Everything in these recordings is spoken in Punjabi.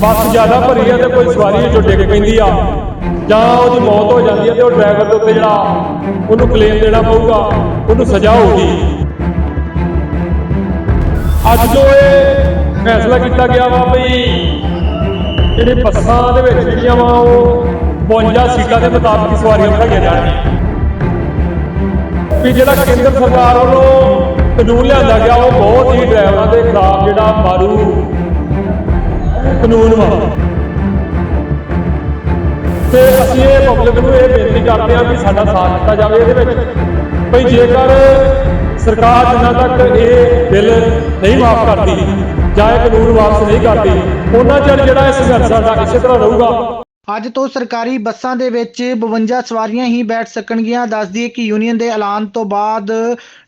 ਬੱਸ ਜ਼ਿਆਦਾ ਭਰੀ ਆ ਤੇ ਕੋਈ ਸਵਾਰੀ ਵਿੱਚੋਂ ਡਿੱਗ ਪੈਂਦੀ ਆ। ਜਾਂ ਉਹਦੀ ਮੌਤ ਹੋ ਜਾਂਦੀ ਹੈ ਤੇ ਉਹ ਡਰਾਈਵਰ ਦੇ ਉੱਤੇ ਜਿਹੜਾ ਉਹਨੂੰ ਕਲੇਮ ਦੇਣਾ ਪਊਗਾ, ਉਹਨੂੰ ਸਜ਼ਾ ਹੋਊਗੀ। ਅੱਜ ਜੋ ਇਹ ਫੈਸਲਾ ਕੀਤਾ ਗਿਆ ਵਾ ਵੀ ਜਿਹੜੇ ਬੱਸਾਂ ਦੇ ਵਿੱਚ ਜਿਹੜੀਆਂ ਵਾ ਉਹ 52 ਸੀਟਾਂ ਦੇ ਮੁਤਾਬਕ ਸਵਾਰੀਆਂ ਬਿਠਾਈਆਂ ਜਾਣਗੀਆਂ। ਵੀ ਜਿਹੜਾ ਕੇਂਦਰ ਸਰਕਾਰ ਵੱਲੋਂ ਕਾਨੂੰਨ ਲਿਆਂਦਾ ਗਿਆ, ਉਹ ਬਹੁਤ ਹੀ ਡਰਾਈਵਰਾਂ ਦੇ ਖਿਲਾਫ ਜਿਹੜਾ ਮਾਰੂ ਕਾਨੂੰਨ ਵਾ ਤੇ ਅਸੀਂ ਇਹ ਪਬਲਿਕ ਨੂੰ ਇਹ ਬੇਨਤੀ ਕਰਦੇ ਹਾਂ ਕਿ ਸਾਡਾ ਸਾਥ ਦਿੱਤਾ ਜਾਵੇ ਇਹਦੇ ਵਿੱਚ। ਭਈ ਜੇਕਰ ਸਰਕਾਰ ਜਿੰਨਾ ਤੱਕ ਇਹ ਬਿੱਲ ਨਹੀਂ ਮਾਫ ਕਰਦੀ ਜਾਂ ਇਹ ਕਾਨੂੰਨ ਵਾਪਸ ਨਹੀਂ ਕਰਦੀ, ਉਹਨਾਂ ਚਿਰ ਜਿਹੜਾ ਇਹ ਸੰਘਰਸ਼ ਸਾਡਾ ਇਸੇ ਤਰ੍ਹਾਂ ਰਹੂਗਾ। ਅੱਜ ਤੋਂ ਸਰਕਾਰੀ ਬੱਸਾਂ ਦੇ ਵਿੱਚ 52 ਸਵਾਰੀਆਂ ਹੀ ਬੈਠ ਸਕਣਗੀਆਂ। ਦੱਸ ਦਈਏ ਕਿ ਯੂਨੀਅਨ ਦੇ ਐਲਾਨ ਤੋਂ ਬਾਅਦ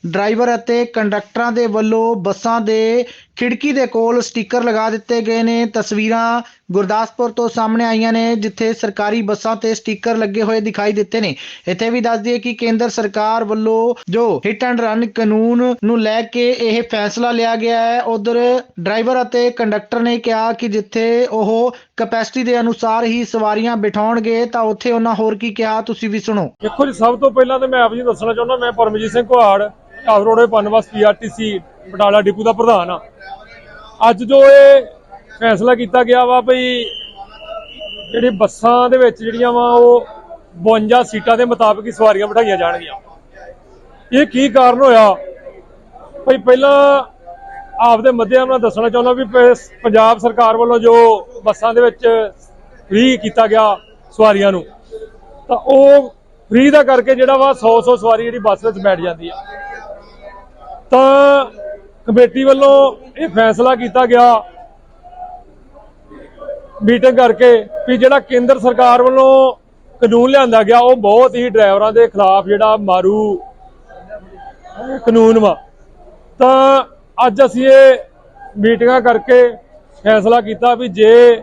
ਡਰਾਈਵਰ ਅਤੇ ਕੰਡਕਟਰਾਂ ਦੇ ਵੱਲੋਂ ਬੱਸਾਂ ਦੇ ਖਿੜਕੀ ਦੇ ਕੋਲ ਸਟicker ਲਗਾ ਦਿੱਤੇ ਗਏ ਨੇ। ਤਸਵੀਰਾਂ ਗੁਰਦਾਸਪੁਰ ਤੋਂ ਸਾਹਮਣੇ ਆਈਆਂ ਨੇ, ਜਿੱਥੇ ਸਰਕਾਰੀ ਬੱਸਾਂ ਤੇ ਸਟicker ਲੱਗੇ ਹੋਏ ਦਿਖਾਈ ਦਿੱਤੇ ਨੇ। ਇੱਥੇ ਵੀ ਦੱਸ ਦਈਏ ਕਿ ਕੇਂਦਰ ਸਰਕਾਰ ਵੱਲੋਂ ਜੋ ਹਿੱਟ ਐਂਡ ਰਨ ਕਾਨੂੰਨ ਨੂੰ ਲੈ ਕੇ ਇਹ ਫੈਸਲਾ ਲਿਆ ਗਿਆ ਹੈ, ਉਧਰ ਡਰਾਈਵਰ ਅਤੇ ਕੰਡਕਟਰ ਨੇ ਕਿਹਾ ਕਿ ਜਿੱਥੇ ਉਹ ਕਪੈਸਿਟੀ ਦੇ ਅਨੁਸਾਰ ਹੀ ਸਵਾਰੀਆਂ ਬਿਠਾਉਣਗੇ, ਤਾਂ ਉੱਥੇ ਉਹਨਾਂ ਹੋਰ ਕੀ ਕਿਹਾ, ਤੁਸੀਂ ਵੀ ਸੁਣੋ। ਦੇਖੋ ਜੀ, ਸਭ ਤੋਂ ਪਹਿਲਾਂ ਤਾਂ ਮੈਂ ਆਪ ਜੀ ਨੂੰ ਦੱਸਣਾ ਚਾਹੁੰਦਾ, ਮੈਂ ਪਰਮਜੀਤ ਸਿੰਘ ਕੁਹਾੜ ਢਾਬ ਰੋਡੇ ਪਨਵਸ ਪੀਆਰਟੀਸੀ ਬਟਾਲਾ ਡਿਪੂ ਦਾ ਪ੍ਰਧਾਨ ਆ ਅੱਜ ਜੋ ਇਹ ਫੈਸਲਾ ਕੀਤਾ ਗਿਆ ਵਾ ਭਈ ਜਿਹੜੀ ਬੱਸਾਂ ਦੇ ਵਿੱਚ ਜਿਹੜੀਆਂ ਵਾ ਉਹ 52 ਸੀਟਾਂ ਦੇ ਮੁਤਾਬਕ ਹੀ ਸਵਾਰੀਆਂ ਬਿਠਾਈਆਂ ਜਾਣਗੀਆਂ। ਇਹ ਕੀ ਕਾਰਨ ਹੋਇਆ? ਭਈ ਪਹਿਲਾਂ ਆਪਦੇ ਮੱਧਿਆਂ ਨਾਲ ਦੱਸਣਾ ਚਾਹੁੰਦਾ ਵੀ ਪ- ਪੰਜਾਬ ਸਰਕਾਰ ਵੱਲੋਂ ਜੋ ਬੱਸਾਂ ਦੇ ਵਿੱਚ ਫ੍ਰੀ ਕੀਤਾ ਗਿਆ ਸਵਾਰੀਆਂ ਨੂੰ, ਤਾਂ ਉਹ ਫ੍ਰੀ ਦਾ ਕਰਕੇ ਜਿਹੜਾ ਵਾ 100 100 ਸਵਾਰੀ ਜਿਹੜੀ ਬੱਸ ਵਿੱਚ ਬੈਠ ਜਾਂਦੀ ਆ। ਤਾਂ ਕਮੇਟੀ ਵੱਲੋਂ ਇਹ ਫੈਸਲਾ ਕੀਤਾ ਗਿਆ ਮੀਟਿੰਗ ਕਰਕੇ ਵੀ ਜਿਹੜਾ ਕੇਂਦਰ ਸਰਕਾਰ ਵੱਲੋਂ ਕਾਨੂੰਨ ਲਿਆਂਦਾ ਗਿਆ, ਉਹ ਬਹੁਤ ਹੀ ਡਰਾਈਵਰਾਂ ਦੇ ਖਿਲਾਫ ਜਿਹੜਾ ਮਾਰੂ ਕਾਨੂੰਨ ਵਾ। ਤਾਂ ਅੱਜ ਅਸੀਂ ਇਹ ਮੀਟਿੰਗਾਂ ਕਰਕੇ ਫੈਸਲਾ ਕੀਤਾ ਵੀ ਜੇ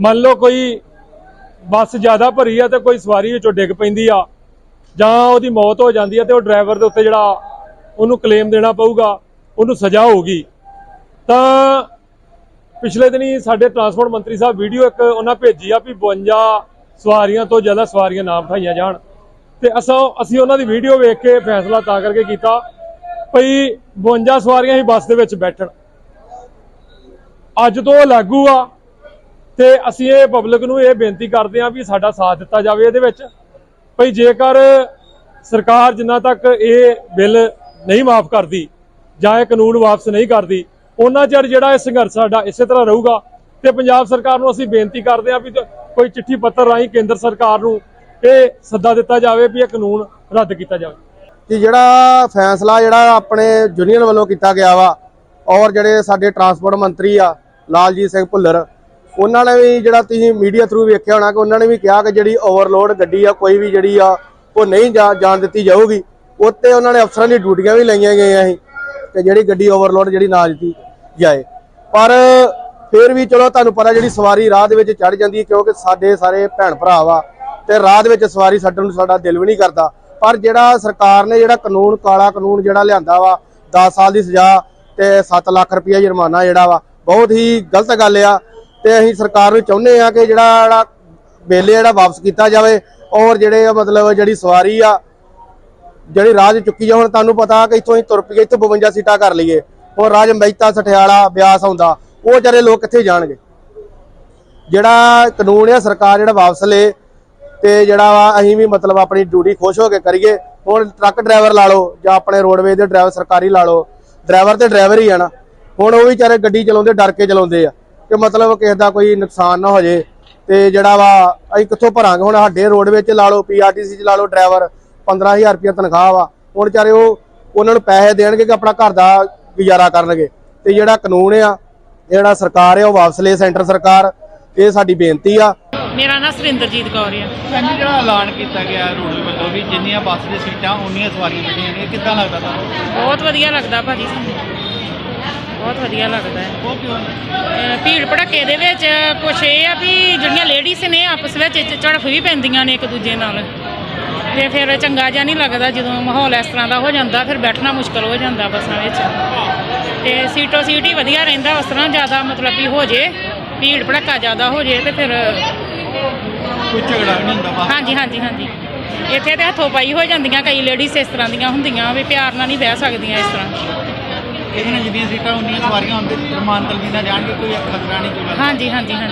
ਮੰਨ ਲਓ ਕੋਈ ਬੱਸ ਜ਼ਿਆਦਾ ਭਰੀ ਆ ਤੇ ਕੋਈ ਸਵਾਰੀ ਵਿੱਚੋਂ ਡਿੱਗ ਪੈਂਦੀ ਆ, ਜਾਂ ਉਹਦੀ ਮੌਤ ਹੋ ਜਾਂਦੀ ਆ ਤੇ ਉਹ ਡਰਾਈਵਰ ਦੇ ਉੱਤੇ ਜਿਹੜਾ ਉਹਨੂੰ ਕਲੇਮ ਦੇਣਾ ਪਊਗਾ, ਉਹਨੂੰ ਸਜ਼ਾ ਹੋਊਗੀ। ਤਾਂ ਪਿਛਲੇ ਦਿਨੀ ਸਾਡੇ ਟਰਾਂਸਪੋਰਟ ਮੰਤਰੀ ਸਾਹਿਬ ਵੀਡੀਓ ਇੱਕ ਉਹਨਾਂ ਭੇਜੀ ਆ ਵੀ 52 ਸਵਾਰੀਆਂ ਤੋਂ ਜ਼ਿਆਦਾ ਸਵਾਰੀਆਂ ਨਾ ਬਿਠਾਈਆਂ ਜਾਣ। ਤੇ ਅਸਾਂ ਅਸੀਂ ਉਹਨਾਂ ਦੀ ਵੀਡੀਓ ਵੇਖ ਕੇ ਫੈਸਲਾ ਤਾਂ ਕਰਕੇ ਕੀਤਾ ਭਈ 52 ਸਵਾਰੀਆਂ ਹੀ ਬੱਸ ਦੇ ਵਿੱਚ ਬੈਠਣ। ਅੱਜ ਤੋਂ ਉਹ ਲਾਗੂ ਆ ਤੇ ਅਸੀਂ ਇਹ ਪਬਲਿਕ ਨੂੰ ਇਹ ਬੇਨਤੀ ਕਰਦੇ ਹਾਂ ਵੀ ਸਾਡਾ ਸਾਥ ਦਿੱਤਾ ਜਾਵੇ ਇਹਦੇ ਵਿੱਚ। ਭਈ ਜੇਕਰ ਸਰਕਾਰ ਜਿੰਨਾ ਤੱਕ ਇਹ ਬਿੱਲ ਨਹੀਂ ਮਾਫ ਕਰਦੀ ਜਾਂ ਇਹ ਕਾਨੂੰਨ ਵਾਪਸ ਨਹੀਂ ਕਰਦੀ ਉਹਨਾਂ ਚਿਰ ਜਿਹੜਾ ਇਹ ਸੰਘਰਸ਼ ਸਾਡਾ ਇਸੇ ਤਰ੍ਹਾਂ ਰਹੂਗਾ ਤੇ ਪੰਜਾਬ ਸਰਕਾਰ ਨੂੰ ਅਸੀਂ ਬੇਨਤੀ ਕਰਦੇ ਹਾਂ ਵੀ ਕੋਈ ਚਿੱਠੀ ਪੱਤਰ ਰਾਹੀਂ ਕੇਂਦਰ ਸਰਕਾਰ ਨੂੰ ਇਹ ਸੱਦਾ ਦਿੱਤਾ ਜਾਵੇ ਵੀ ਇਹ ਕਾਨੂੰਨ ਰੱਦ ਕੀਤਾ ਜਾਵੇ। ਕਿ ਜਿਹੜਾ ਫੈਸਲਾ ਜਿਹੜਾ ਆਪਣੇ ਯੂਨੀਅਨ ਵੱਲੋਂ ਕੀਤਾ ਗਿਆ ਵਾ ਔਰ ਜਿਹੜੇ ਸਾਡੇ ਟਰਾਂਸਪੋਰਟ ਮੰਤਰੀ ਆ, ਲਾਲਜੀਤ ਸਿੰਘ ਭੁੱਲਰ, ਉਹਨਾਂ ਨੇ ਵੀ ਜਿਹੜਾ ਤੁਸੀਂ ਮੀਡੀਆ ਥਰੂ ਵੇਖਿਆ ਹੋਣਾ ਕਿ ਉਹਨਾਂ ਨੇ ਵੀ ਕਿਹਾ ਕਿ ਜਿਹੜੀ ਓਵਰਲੋਡ ਗੱਡੀ ਆ, ਕੋਈ ਵੀ ਜਿਹੜੀ ਆ, ਉਹ ਨਹੀਂ ਜਾ- ਜਾਣ ਦਿੱਤੀ ਜਾਊਗੀ। ਉੱਤੇ ਉਹਨਾਂ ਨੇ ਅਫਸਰਾਂ ਦੀ ਡਿਊਟੀਆਂ ਵੀ ਲਈਆਂ ਗਈਆਂ ਸੀ ਤੇ ਜਿਹੜੀ ਗੱਡੀ ਓਵਰਲੋਡ ਜਿਹੜੀ ਨਾ ਦਿੱਤੀ ਜਾਏ। ਪਰ ਫਿਰ ਵੀ ਚਲੋ ਤੁਹਾਨੂੰ ਪਤਾ ਜਿਹੜੀ ਸਵਾਰੀ ਰਾਹ ਦੇ ਵਿੱਚ ਚੜ ਜਾਂਦੀ ਹੈ, ਕਿਉਂਕਿ ਸਾਡੇ ਸਾਰੇ ਭੈਣ ਭਰਾ ਵਾ ਤੇ ਰਾਹ ਦੇ ਵਿੱਚ ਸਵਾਰੀ ਛੱਡਣ ਨੂੰ ਸਾਡਾ ਦਿਲ ਵੀ ਨਹੀਂ ਕਰਦਾ। ਪਰ ਜਿਹੜਾ ਸਰਕਾਰ ਨੇ ਜਿਹੜਾ ਕਾਨੂੰਨ, ਕਾਲਾ ਕਾਨੂੰਨ ਜਿਹੜਾ ਲਿਆਂਦਾ ਵਾ 10 ਸਾਲ ਦੀ ਸਜ਼ਾ ਤੇ 7 ਲੱਖ ਰੁਪਇਆ ਜੁਰਮਾਨਾ ਜਿਹੜਾ ਵਾ, ਬਹੁਤ ਹੀ ਗਲਤ ਗੱਲ ਆ। ਤੇ ਅਸੀਂ ਸਰਕਾਰ ਨੂੰ ਚਾਹੁੰਦੇ ਆ ਕਿ ਜਿਹੜਾ ਜਿਹੜਾ ਜਿਹੜਾ ਵਾਪਸ ਕੀਤਾ ਜਾਵੇ ਔਰ ਜਿਹੜੇ ਮਤਲਬ ਜਿਹੜੀ ਸਵਾਰੀ ਆ, ਜਿਹੜੀ ਰਾਜ ਚੁੱਕੀ ਜਾ ਹੁਣ ਤੁਹਾਨੂੰ ਪਤਾ ਕਿ ਇੱਥੋਂ ਹੀ ਤੁਰ ਪਈਏ ਇੱਥੇ 52 ਸੀਟਾਂ ਕਰ ਲਈਏ। ਉਹ ਰਾਜ ਮਹਿਤਾ ਸਠਿਆਲਾ ਬਿਆਸ ਆਉਂਦਾ, ਉਹ ਵਿਚਾਰੇ ਲੋਕ ਕਿੱਥੇ ਜਾਣਗੇ? ਜਿਹੜਾ ਕਾਨੂੰਨ ਆ, ਸਰਕਾਰ ਜਿਹੜਾ ਵਾਪਸ ਲੇ ਤੇ ਜਿਹੜਾ ਵਾ ਅਸੀਂ ਵੀ ਮਤਲਬ ਆਪਣੀ ਡਿਊਟੀ ਖੁਸ਼ ਹੋ ਕੇ ਕਰੀਏ, ਹੁਣ ਟਰੱਕ ਡਰਾਈਵਰ ਲਾ ਲਓ ਜਾਂ ਆਪਣੇ ਰੋਡਵੇਜ਼ ਦੇ ਡਰਾਈਵਰ ਸਰਕਾਰੀ ਲਾ ਲਓ, ਡਰਾਈਵਰ ਤੇ ਡਰਾਈਵਰ ਹੀ ਆ ਨਾ। ਹੁਣ ਉਹ ਵੀ ਵਿਚਾਰੇ ਗੱਡੀ ਚਲਾਉਂਦੇ, ਡਰ ਕੇ ਚਲਾਉਂਦੇ ਆ ਕਿ ਮਤਲਬ ਕਿਸੇ ਦਾ ਕੋਈ ਨੁਕਸਾਨ ਨਾ ਹੋ ਜੇ ਤੇ ਜਿਹੜਾ ਵਾ ਅਸੀਂ ਕਿੱਥੋਂ ਭਰਾਂਗੇ? ਹੁਣ ਸਾਡੇ ਰੋਡਵੇਜ਼ ਚ ਲਾ ਲਓ ਪੀਆਰਟੀਸੀ ਚ ਲਾ ਲਓ ਡਰਾਈਵਰ 15000 ਰੁਪਏ ਤਨਖਾਹ ਵਾ। ਹੁਣ ਵਿਚਾਰੇ ਉਹ ਉਹਨਾਂ ਨੂੰ ਪੈਸੇ ਦੇਣਗੇ ਕਿ ਆਪਣਾ ਘਰ ਦਾ ਗੁਜ਼ਾਰਾ ਕਰਨਗੇ। ਤੇ ਜਿਹੜਾ ਕਾਨੂੰਨ ਆ ਜਿਹੜਾ ਸਰਕਾਰ ਆ ਉਹ ਵਾਪਸ ਲੈ ਸੈਂਟਰ ਸਰਕਾਰ। ਇਹ ਸਾਡੀ ਬੇਨਤੀ ਆ। ਮੇਰਾ ਨਾਮ ਸੁਰਿੰਦਰਜੀਤ ਕੌਰ ਆ। ਕਹਿੰਦੇ ਜਿਹੜਾ ਐਲਾਨ ਕੀਤਾ ਗਿਆ ਰੋਡਵੇ ਵੱਲੋਂ ਵੀ ਜਿੰਨੀਆਂ ਬੱਸ ਦੀਆਂ ਸੀਟਾਂ ਉਨੀਆਂ ਸਵਾਰੀਆਂ ਬੈਠੀਆਂ ਨੇ ਕਿੱਦਾਂ ਲੱਗਦਾ ਤੁਹਾਨੂੰ? ਬਹੁਤ ਵਧੀਆ ਲੱਗਦਾ ਭਾਜੀ। ਸਾਨੂੰ ਬਹੁਤ ਵਧੀਆ ਲੱਗਦਾ। ਹੈ ਉਹ ਕਿਉਂ ਭੀੜ ਭੜੱਕੇ ਦੇ ਵਿੱਚ ਕੁਛ ਇਹ ਆ ਵੀ ਜਿਹੜੀਆਂ ਲੇਡੀਜ਼ ਨੇ ਆਪਸ ਵਿੱਚ ਝੜਫ ਵੀ ਪੈਂਦੀਆਂ ਨੇ ਇੱਕ ਦੂਜੇ ਨਾਲ। ਤੇ ਫਿਰ ਚੰਗਾ ਜਿਹਾ ਨਹੀਂ ਲੱਗਦਾ ਜਦੋਂ ਮਾਹੌਲ ਇਸ ਤਰ੍ਹਾਂ ਦਾ ਹੋ ਜਾਂਦਾ ਫਿਰ ਬੈਠਣਾ ਮੁਸ਼ਕਲ ਹੋ ਜਾਂਦਾ ਬੱਸਾਂ ਵਿੱਚ। ਤੇ ਸੀਟੋ ਸੀਟ ਹੀ ਵਧੀਆ ਰਹਿੰਦਾ ਉਸ ਤਰ੍ਹਾਂ ਜ਼ਿਆਦਾ ਮਤਲਬ ਵੀ ਹੋ ਜੇ ਭੀੜ ਭੜੱਕਾ ਜ਼ਿਆਦਾ ਹੋ ਜੇ ਤੇ ਫਿਰ ਕੋਈ ਝਗੜਾ ਨਹੀਂ ਹੁੰਦਾ ਬੱਸ ਹਾਂਜੀ ਹਾਂਜੀ ਹਾਂਜੀ। ਇੱਥੇ ਤੇ ਹੱਥੋਂ ਪਾਈ ਹੋ ਜਾਂਦੀਆਂ ਕਈ ਲੇਡੀਜ਼ ਇਸ ਤਰ੍ਹਾਂ ਦੀਆਂ ਹੁੰਦੀਆਂ ਵੀ ਪਿਆਰ ਨਾਲ ਨਹੀਂ ਬਹਿ ਸਕਦੀਆਂ ਇਸ ਤਰ੍ਹਾਂ। ਇਹਦੇ ਨਾਲ ਜਿੰਨੀਆਂ ਸੀਟਾਂ ਉਨੀਆਂ ਸਵਾਰੀਆਂ ਹੁੰਦੇ ਰਮਾਨ ਤਲਵੀ ਨਾਲ ਜਾਣਗੇ ਕੋਈ ਖਤਰਾ ਨਹੀਂ ਕੋਈ ਹਾਂਜੀ ਹਾਂਜੀ ਹਾਂਜੀ।